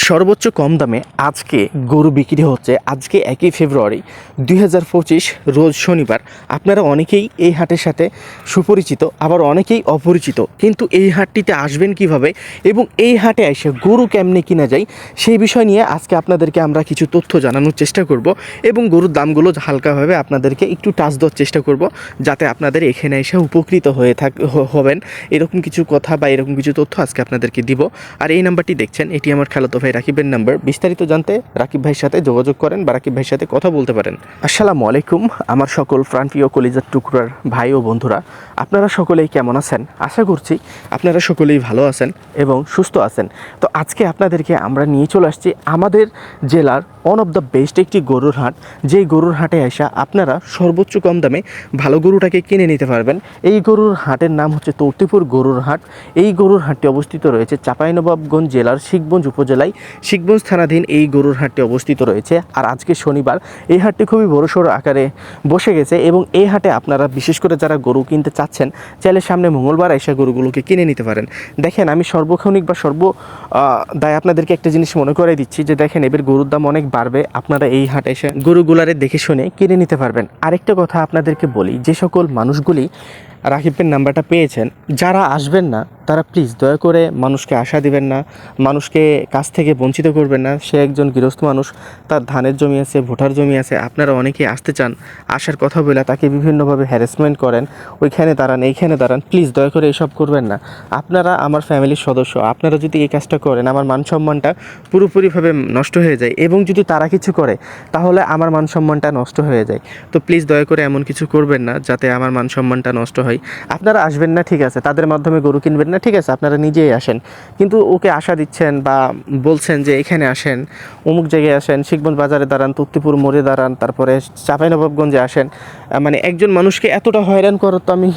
সর্বোচ্চ কম দামে আজকে গরু বিক্রি হচ্ছে আজকে একই ফেব্রুয়ারি দুই হাজার পঁচিশ রোজ শনিবার। আপনারা অনেকেই এই হাটের সাথে সুপরিচিত, আবার অনেকেই অপরিচিত। কিন্তু এই হাটটিতে আসবেন কীভাবে এবং এই হাটে এসে গরু কেমনে কিনা যায়, সেই বিষয় নিয়ে আজকে আপনাদেরকে আমরা কিছু তথ্য জানানোর চেষ্টা করব এবং গরুর দামগুলো হালকাভাবে আপনাদেরকে একটু টাচ দেওয়ার চেষ্টা করব যাতে আপনাদের এখানে এসে উপকৃত হয়ে থাক হবেন। এরকম কিছু কথা বা এরকম কিছু তথ্য আজকে আপনাদেরকে দিব। আর এই নাম্বারটি দেখছেন, এটি আমার খালাতো ভাই রাকিবের নাম্বার বিস্তারিত জানতে রাকিব ভাইয়ের সাথে যোগাযোগ করেন বা রাকিব ভাইয়ের সাথে কথা বলতে পারেন। আসসালামু আলাইকুম, আমার সকল প্রাণপ্রিয় কলিজার টুকরার ভাই ও বন্ধুরা, আপনারা সকলেই কেমন আছেন? আশা করছি আপনারা সকলেই ভালো আছেন এবং সুস্থ আছেন। তো আজকে আপনাদেরকে আমরা নিয়ে চলে আসছি আমাদের জেলার ওয়ান অফ দ্য বেস্ট একটি গরুর হাট। যেই গরুর হাটে আসা আপনারা সর্বোচ্চ কম দামে ভালো গরুটাকে কিনে নিতে পারবেন। এই গরুর হাটের নাম হচ্ছে তৌতিপুর গরুর হাট। এই গরুর হাটটি অবস্থিত রয়েছে চাঁপাইনবাবগঞ্জ জেলার শিখগঞ্জ উপজেলায়। শিখগঞ্জ থানাধীন এই গরুর হাটটি অবস্থিত রয়েছে। আর আজকে শনিবার এই হাটটি খুবই বড়সড় আকারে বসে গেছে এবং এই হাটে আপনারা বিশেষ করে যারা গরু কিনতে চাচ্ছেন, চাইলে সামনে মঙ্গলবার এসে গরুগুলোকে কিনে নিতে পারেন। দেখেন, আমি সর্বক্ষণিক বা সর্ব দায় আপনাদেরকে একটা জিনিস মনে করে দিচ্ছি যে দেখেন, এবার গরুর দাম অনেক বাড়বে, আপনারা এই হাটে এসে গরুগুলারে দেখে শুনে কিনে নিতে পারবেন। আরেকটা কথা আপনাদেরকে বলি, যে সকল মানুষগুলি রাকিবের নাম্বারটা পেয়েছেন, যারা আসবেন না, তারা প্লিজ দয়া করে মানুষকে আশা দিবেন না, মানুষকে কাছ থেকে বঞ্চিত করবেন না। সে একজন গৃহস্থ মানুষ, তার ধানের জমি আছে ভোটার জমি আছে, আপনারা অনেকেই আসতে চান, আসার কথা বলে তাকে বিভিন্নভাবে হ্যারাসমেন্ট করেন, ওইখানে দাঁড়ান, এইখানে দাঁড়ান প্লিজ দয়া করে এসব করবেন না। আপনারা আমার ফ্যামিলির সদস্য, আপনারা যদি এই কাজটা করেন, আমার মান সম্মানটা পুরোপুরিভাবে নষ্ট হয়ে যায় এবং যদি তারা কিছু করে, তাহলে আমার মান সম্মানটা নষ্ট হয়ে যায়। তো প্লিজ দয়া করে এমন কিছু করবেন না, যাতে আমার মান সম্মানটা নষ্ট হয়। আপনারা আসবেন না, ঠিক আছে, তাদের মাধ্যমে গরু কিনবেন না, ঠিক আছে, আপনারা নিজেই আসেন। কিন্তু ওকে আশা দিচ্ছেন বা বলছেন যে এখানে আসেন, অমুক জায়গায় আসেন, শিখবন বাজারে দাঁড়ান তুক্তিপুর মোড়ে দাঁড়ান, তারপরে চাঁপাইনবাবগঞ্জে আসেন। মানে একজন মানুষকে এতটা হয়রান করার তো আমি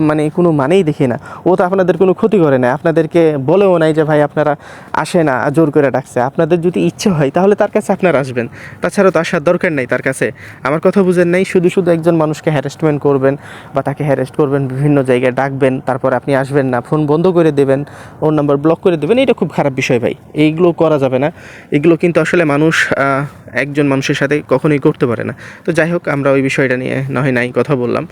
মানে কোনো মানেই দেখি না। ও তো আপনাদের কোনো ক্ষতি করে না। আপনাদেরকে বলেও নাই যে, ভাই, আপনারা আসে না, জোর করে ডাকছে। আপনাদের যদি ইচ্ছে হয়, তাহলে তার কাছে আপনারা আসবেন। তাছাড়া তো আসার দরকার নাই তার কাছে। আমার কথা বুঝেন নাই, শুধু শুধু একজন মানুষকে হ্যারাসমেন্ট করবেন বা তাকে হ্যারেস্ট করবেন, বিভিন্ন জায়গায় ডাকবেন, তারপর আপনি আসবেন না, ফোন বন্ধ করে দেবেন, ওর নাম্বার ব্লক করে দেবেন। এটা খুব খারাপ বিষয় ভাই। এইগুলো করা যাবে না। এগুলো কিন্তু আসলে মানুষ একজন মানুষের সাথে কখনোই করতে পারে না। তো যাই হোক, আমরা ওই বিষয়টা নিয়ে নয় নাই কথা বললাম।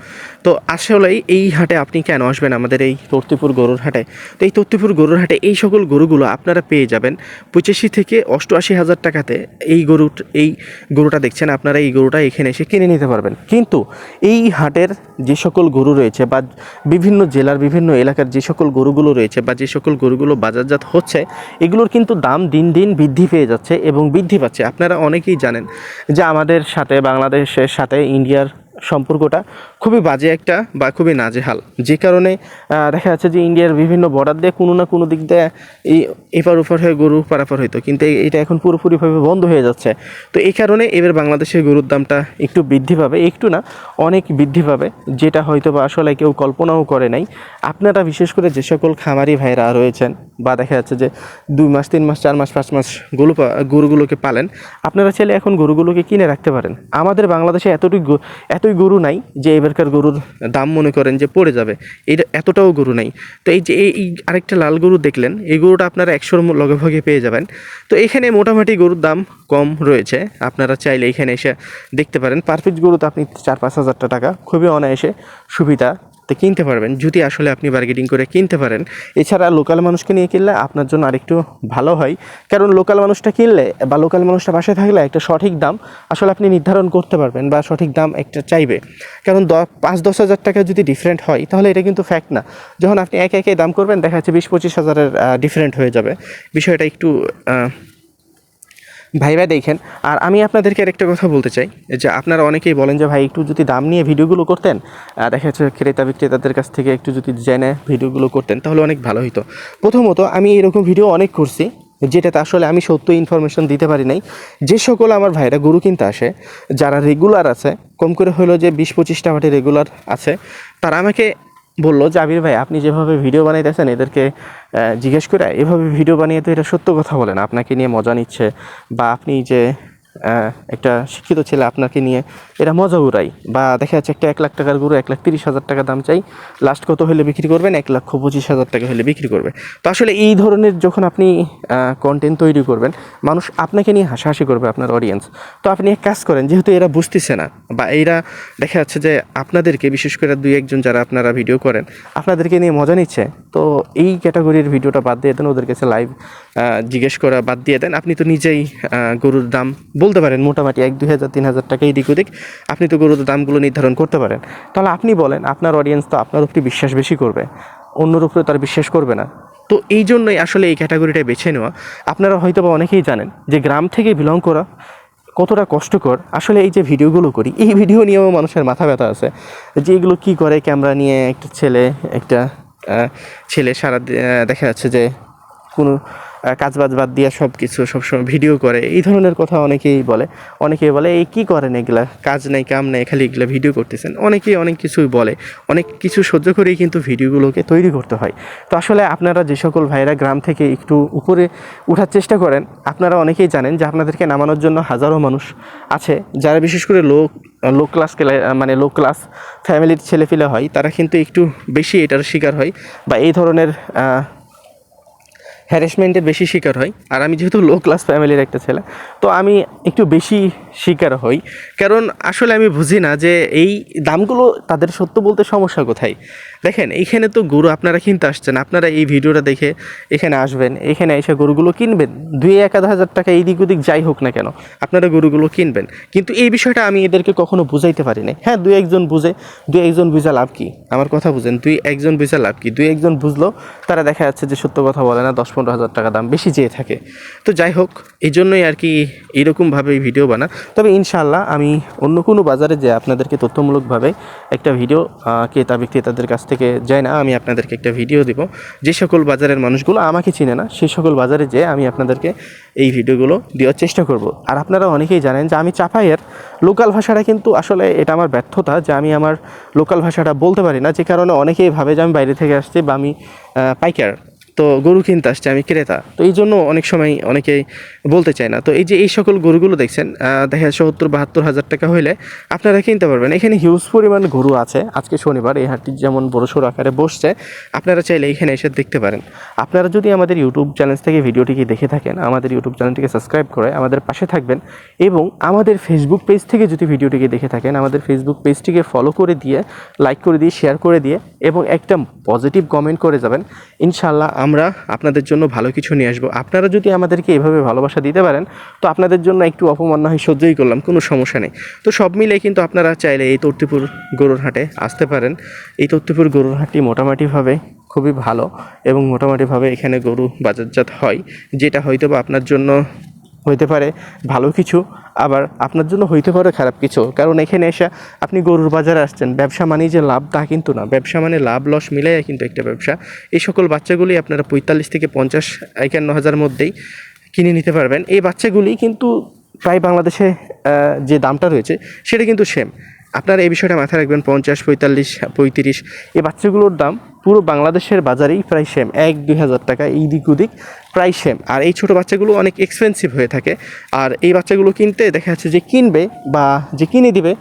তো আসলেই এই হাটে আপনি কেন আসবেন আমাদের এই তর্তিপুর গরুর হাটে? তো এই তর্তিপুর গরুর হাটে এই সকল গরুগুলো আপনারা পেয়ে যাবেন। পঁচাশি থেকে অষ্টআশি হাজার টাকাতে এই গরু এই গরুটা দেখছেন, আপনারা এই গরুটা এখানে এসে কিনে নিতে পারবেন। কিন্তু এই হাটের যে সকল গরু রয়েছে বা বিভিন্ন জেলার বিভিন্ন এলাকার যে সকল গরুগুলো রয়েছে বা যে সকল গরুগুলো বাজারজাত হচ্ছে, এগুলোর কিন্তু দাম দিন দিন বৃদ্ধি পেয়ে যাচ্ছে এবং বৃদ্ধি পাচ্ছে। আপনারা অনেকেই জানেন যে আমাদের সাথে, বাংলাদেশের সাথে ইন্ডিয়ার সম্পর্কটা খুবই বাজে একটা বা খুবই নাজেহাল। যে কারণে দেখা যাচ্ছে যে ইন্ডিয়ার বিভিন্ন বর্ডার দিয়ে কোনো না কোনো দিক দিয়ে এই এপার ওপার হয়ে গরু পারাপার হইতো। কিন্তু এটা এখন পুরোপুরিভাবে বন্ধ হয়ে যাচ্ছে। তো এই কারণে এবার বাংলাদেশের গরুর দামটা একটু বৃদ্ধি পাবে। একটু না, অনেক বৃদ্ধি পাবে। যেটা হয়তো বা আসলে কেউ কল্পনাও করে নাই। আপনারা বিশেষ করে যে সকল খামারি ভাইরা রয়েছেন বা দেখা যাচ্ছে যে দুই মাস, তিন মাস, চার মাস, পাঁচ মাস গরু গরুগুলোকে পালেন। আপনারা চাইলে এখন গরুগুলোকে কিনে রাখতে পারেন। আমাদের বাংলাদেশে এতটুকু এতই গরু নাই যে এবারকার গরুর দাম মনে করেন যে পড়ে যাবে। এটা এতটাও গরু নাই। তো এই যে এই আরেকটা লাল গরু দেখলেন, এই গরুটা আপনারা একশোর ম- লগে ভাগে পেয়ে যাবেন। তো এখানে মোটামুটি গরুর দাম কম রয়েছে। আপনারা চাইলে এখানে এসে দেখতে পারেন। পারফেক্ট গরু তো আপনি চার, পাঁচ হাজার টাকা। খুবই অনায়াসে সুবিধা। তো কিনতে পারবেন। যদি আসলে আপনি বার্গেটিং করে কিনতে পারেন। এছাড়া লোকাল মানুষকে নিয়ে কিনলে আপনার জন্য আরেকটু ভালো হয়। কারণ লোকাল মানুষটা কিনলে বা লোকাল মানুষটা বাসায় থাকলে একটা সঠিক দাম আসলে আপনি নির্ধারণ করতে পারবেন বা সঠিক দাম একটা চাইবে। কারণ দ পাঁচ দশ হাজার টাকা যদি ডিফারেন্ট হয়, তাহলে এটা কিন্তু ফ্যাক্ট না। যখন আপনি একে একে দাম করবেন, দেখা যাচ্ছে বিশ পঁচিশ হাজারের ডিফারেন্ট হয়ে যাবে। বিষয়টা একটু ভাইবা দেখেন, আর আমি আপনাদেরকে আরেকটা কথা বলতে চাই যে আপনারা অনেকেই বলেন যে ভাই একটু যদি দাম নিয়ে ভিডিওগুলো করতেন দেখা যাচ্ছে ক্রেতা বিক্রেতাদের কাছ থেকে একটু যদি জেনে ভিডিওগুলো করতেন, তাহলে অনেক ভালো হতো প্রথমত আমি এরকম ভিডিও অনেক করছি, যেটাতে আসলে আমি সত্য ইনফরমেশন দিতে পারি নাই। যে সকল আমার ভাইরা গরু কিনতে আসে, যারা রেগুলার আছে, কম করে হলো যে বিশ পঁচিশটা মাটি রেগুলার আছে, তারা আমাকে বলল যে, আবির ভাই, আপনি যেভাবে ভিডিও বানাইতেছেন, এদেরকে জিজ্ঞেস করে এভাবে ভিডিও বানিয়ে তো এটা সত্য কথা বলেন আপনাকে নিয়ে মজা নিচ্ছে বা আপনি যে একটা শিক্ষিত ছেলে আপনাকে নিয়ে, এরা মজা উড়াই বা দেখা যাচ্ছে একটা এক লাখ টাকার গরু, এক লাখ তিরিশ হাজার টাকা দাম চাই লাস্ট কত হলে বিক্রি করবেন? এক লক্ষ পঁচিশ হাজার টাকা হলে বিক্রি করবে তো আসলে এই ধরনের যখন আপনি কন্টেন্ট তৈরি করবেন, মানুষ আপনাকে নিয়ে হাসাহাসি করবে আপনার অডিয়েন্স তো আপনি এক কাজ করেন, যেহেতু এরা বুঝতেছে না বা এরা দেখা যাচ্ছে যে আপনাদেরকে, বিশেষ করে দুই একজন যারা আপনারা ভিডিও করেন, আপনাদেরকে নিয়ে মজা নিচ্ছে। তো এই ক্যাটাগরির ভিডিওটা বাদ দিয়ে দেন ওদের কাছে লাইভ জিজ্ঞেস করা বাদ দিয়ে দেন। আপনি তো নিজেই গরুর দাম বলতে পারেন মোটামুটি এক, দুই হাজার, তিন হাজার টাকা এদিক ওদিক, আপনি তো গরুর দামগুলো নির্ধারণ করতে পারেন। তাহলে আপনি বলেন, আপনার অডিয়েন্স তো আপনার উপরে বিশ্বাস বেশি করবে, অন্যর উপরে তার বিশ্বাস করবে না। তো এই জন্যই আসলে এই ক্যাটাগরিটা বেছে নেওয়া। আপনারা হয়তো বা অনেকেই জানেন যে গ্রাম থেকে বিলং করা কতটা কষ্টকর। আসলে এই যে ভিডিওগুলো করি, এই ভিডিও নিয়েও মানুষের মাথা ব্যথা আছে। যে এগুলো কী করে ক্যামেরা নিয়ে একটা ছেলে একটা ছেলে সারা দেখা যাচ্ছে যে কোনো কাজবাজ বাদ দিয়ে সব কিছু সবসময় ভিডিও করে। এই ধরনের কথা অনেকেই বলে। অনেকেই বলে, এই কী করেন এগুলা? কাজ নেই, কাম নেই, খালি এগুলা ভিডিও করতেছেন। অনেকেই অনেক কিছুই বলে। অনেক কিছু সহ্য করেই কিন্তু ভিডিওগুলোকে তৈরি করতে হয়। তো আসলে আপনারা যে সকল ভাইরা গ্রাম থেকে একটু উপরে উঠার চেষ্টা করেন, আপনারা অনেকেই জানেন যে আপনাদেরকে নামানোর জন্য হাজারো মানুষ আছে। যারা বিশেষ করে লো লো ক্লাস মানে লো ক্লাস ফ্যামিলির ছেলেপিলে হয়, তারা কিন্তু একটু বেশি এটার শিকার হয়। বা এই ধরনের হ্যারাসমেন্টের বেশি শিকার হয়। আর আমি যেহেতু লো ক্লাস ফ্যামিলির একটা ছেলে, তো আমি একটু বেশি শিকার হই। কারণ আসলে আমি বুঝি না যে এই দামগুলো তাদের সত্য বলতে সমস্যা কোথায়। দেখেন, এইখানে তো গরু আপনারা কিনতে আসছেন, আপনারা এই ভিডিওটা দেখে এখানে আসবেন, এখানে এসে গরুগুলো কিনবেন, দুই এক আধ হাজার টাকা এই দিক ওদিক যাই হোক না কেন, আপনারা গরুগুলো কিনবেন। কিন্তু এই বিষয়টা আমি এদেরকে কখনো বুঝাইতে পারি না হ্যাঁ দু একজন বুঝে দু একজন বুঝা লাভ কি? আমার কথা বুঝেন, দুই একজন বুঝা লাভ কি? দুই একজন বুঝলো, তারা দেখা যাচ্ছে যে সত্য কথা বলে না দশ পনেরো হাজার টাকা দাম বেশি চেয়ে থাকে। তো যাই হোক, এই জন্যই আর কি এইরকমভাবে ভিডিও বানা তবে ইনশাআল্লাহ আমি অন্য কোনো বাজারে যে আপনাদেরকে তথ্যমূলকভাবে একটা ভিডিও ক্রেতা, বিক্রেতাদের কাছ থেকে যায় না, আমি আপনাদেরকে একটা ভিডিও দিব। যে সকল বাজারের মানুষগুলো আমাকে চিনে না সেই সকল বাজারে যেয়ে আমি আপনাদেরকে এই ভিডিওগুলো দেওয়ার চেষ্টা করব। আর আপনারা অনেকেই জানেন যে আমি চাপাইয়ের লোকাল ভাষাটা কিন্তু আসলে এটা আমার ব্যর্থতা যে আমি আমার লোকাল ভাষাটা বলতে পারি না, যে কারণে অনেকেই ভাবে যে আমি বাইরে থেকে আসছি বা আমি পাইকার। তো গরু কিনতে আসছে, আমি ক্রেতা। তো এই জন্য অনেক সময় অনেকেই বলতে চায় না। তো এই যে এই সকল গরুগুলো দেখছেন দেখা যাচ্ছে সত্তর, বাহাত্তর হাজার টাকা হইলে আপনারা কিনতে পারবেন। এখানে হিউজ পরিমাণ গরু আছে, আজকে শনিবার এই হাটটি যেমন বড়সড় আকারে বসছে, আপনারা চাইলে এখানে এসে দেখতে পারেন। আপনারা যদি আমাদের ইউটিউব চ্যানেল থেকে ভিডিওটিকে দেখে থাকেন, আমাদের ইউটিউব চ্যানেলটিকে সাবস্ক্রাইব করে আমাদের পাশে থাকবেন এবং আমাদের ফেসবুক পেজ থেকে যদি ভিডিওটিকে দেখে থাকেন, আমাদের ফেসবুক পেজটিকে ফলো করে দিয়ে লাইক করে দিয়ে শেয়ার করে দিয়ে এবং একটা পজিটিভ কমেন্ট করে যাবেন ইনশাল্লাহ আমরা আপনাদের জন্য ভালো কিছু নিয়ে আসব। আপনারা যদি আমাদেরকে এভাবে ভালোবাসা দিতে পারেন, তো আপনাদের জন্য একটু অপমান না হয়, সহ্যই করলাম, কোনো সমস্যা নেই। তো সব মিলে কিন্তু আপনারা চাইলে এই তর্তিপুর গরুর হাটে আসতে পারেন। এই তর্তিপুর গরুর হাটটি মোটামুটিভাবে খুবই ভালো এবং মোটামুটিভাবে এখানে গরু বাজারজাত হয়, যেটা হয়তো বা আপনার জন্য হইতে পারে, ভালো কিছু, আবার আপনার জন্য হইতে পারে খারাপ কিছু। কারণ এখানে এসে আপনি গরুর বাজারে আসছেন, ব্যবসা মানেই যে লাভ তা কিন্তু না। ব্যবসা মানে লাভ, লস মিলাই কিন্তু একটা ব্যবসা। এই সকল বাচ্চাগুলি আপনারা পঁয়তাল্লিশ থেকে পঞ্চাশ, একান্ন হাজার মধ্যেই কিনে নিতে পারবেন। এই বাচ্চাগুলি কিন্তু প্রায় বাংলাদেশে যে দামটা রয়েছে, সেটা কিন্তু সেম আপনারা এই বিষয়টা মাথায় রাখবেন, পঞ্চাশ, পঁয়তাল্লিশ, পঁয়ত্রিশ, এই বাচ্চাগুলোর দাম পুরো বাংলাদেশের বাজারেই প্রায় সেম এক, দুই হাজার টাকা এই দিক ওদিক প্রায় সেম আর এই ছোটো বাচ্চাগুলো অনেক এক্সপেন্সিভ হয়ে থাকে। আর এই বাচ্চাগুলো কিনতে দেখা যাচ্ছে যে কিনবে বা যে কিনে দিবে,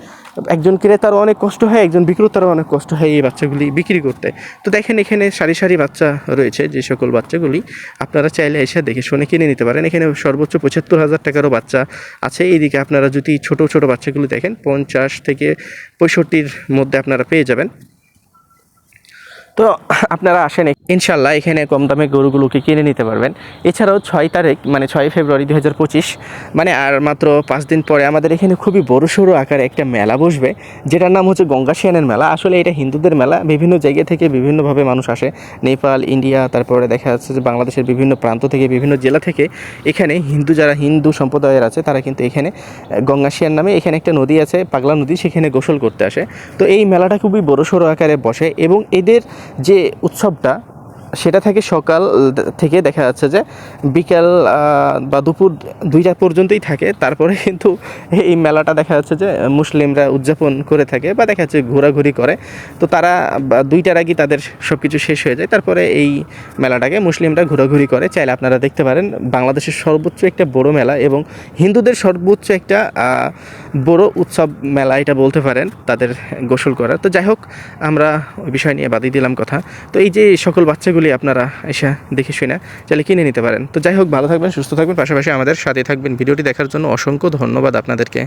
একজন ক্রেতারও অনেক কষ্ট হয়, একজন বিক্রেতারও অনেক কষ্ট হয় এই বাচ্চাগুলি বিক্রি করতে। তো দেখেন এখানে সারি সারি বাচ্চা রয়েছে, যে সকল বাচ্চাগুলি আপনারা চাইলে এসে দেখে শুনে কিনে নিতে পারেন। এখানে সর্বোচ্চ পঁচাত্তর হাজার টাকারও বাচ্চা আছে। এইদিকে আপনারা যদি ছোট ছোট বাচ্চাগুলি দেখেন, পঞ্চাশ থেকে পঁয়ষট্টির মধ্যে আপনারা পেয়ে যাবেন। তো আপনারা আসেন ইনশাল্লাহ এখানে কম দামে গরুগুলোকে কিনে নিতে পারবেন। এছাড়াও ছয় তারিখ মানে ছয় ফেব্রুয়ারি দু হাজার পঁচিশ মানে আর মাত্র পাঁচ দিন পরে আমাদের এখানে খুবই বড় সড়ো আকারে একটা মেলা বসবে যেটার নাম হচ্ছে গঙ্গাশিয়ানের মেলা। আসলে এটা হিন্দুদের মেলা। বিভিন্ন জায়গা থেকে বিভিন্নভাবে মানুষ আসে। নেপাল ইন্ডিয়া তারপরে দেখা যাচ্ছে যে বাংলাদেশের বিভিন্ন প্রান্ত থেকে বিভিন্ন জেলা থেকে এখানে হিন্দু যারা হিন্দু সম্প্রদায়ের আছে তারা কিন্তু এখানে আহ, গঙ্গাশিয়ান নামে এখানে একটা নদী আছে পাগলা নদী সেখানে গোসল করতে আসে। তো এই মেলাটা খুবই বড় সড়ো আকারে বসে এবং এদের যে উৎসবটা সেটা থেকে সকাল থেকে দেখা যাচ্ছে যে বিকেল বা দুপুর দুইটা পর্যন্তই থাকে। তারপরে কিন্তু এই মেলাটা দেখা যাচ্ছে যে মুসলিমরা উদযাপন করে থাকে বা দেখা যাচ্ছে ঘোরাঘুরি করে। তো তারা দুইটার আগে তাদের সব কিছু শেষ হয়ে যায়। তারপরে এই মেলাটাকে মুসলিমরা ঘোরাঘুরি করে। চাইলে আপনারা দেখতে পারেন, বাংলাদেশের সর্বোচ্চ একটা বড় মেলা এবং হিন্দুদের সর্বোচ্চ একটা বড় উৎসব মেলা এটা বলতে পারেন তাদের গোসল করা তো যাই হোক, আমরা ওই বিষয় নিয়ে বাদই দিলাম কথা। তো এই যে সকল বাচ্চাগুলি আপনারা এসে দেখে শুনে চাইলে কিনে নিতে পারেন। তো যাই হোক, ভালো থাকবেন, সুস্থ থাকবেন, পাশাপাশি আমাদের সাথে থাকবেন। ভিডিওটি দেখার জন্য অসংখ্য ধন্যবাদ আপনাদেরকে।